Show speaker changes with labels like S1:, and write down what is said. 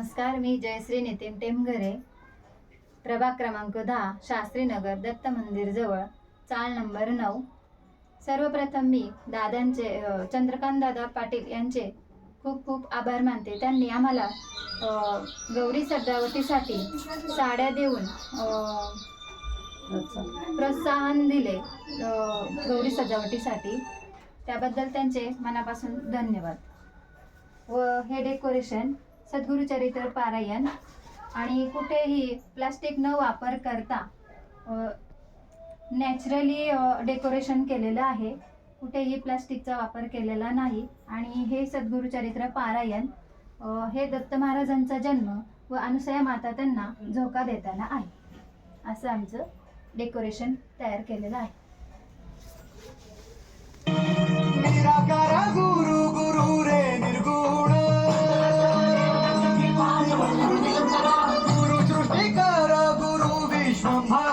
S1: नमस्कार मी जयश्री नितीन टेमघरे. प्रभाग क्रमांक दहा शास्त्रीनगर दत्त मंदिर जवळ चाळ नंबर नऊ. सर्वप्रथम मी दादांचे चंद्रकांत दादा पाटील यांचे खूप खूप आभार मानते. त्यांनी आम्हाला गौरी सजावटीसाठी साड्या देऊन प्रोत्साहन दिले गौरी सजावटीसाठी. त्याबद्दल त्यांचे मनापासून धन्यवाद. व हे डेकोरेशन सद्गुरुचरित्र पारायण. आणि कुठेही प्लास्टिक न वापर करता नॅचरली डेकोरेशन केलेलं आहे. कुठेही प्लास्टिकचा वापर केलेला नाही. आणि हे सद्गुरुचरित्र पारायण हे दत्त महाराजांचा जन्म व अनुसया माता त्यांना झोका देताना आहे. असं आमचं डेकोरेशन तयार केलेलं आहे.
S2: somebody.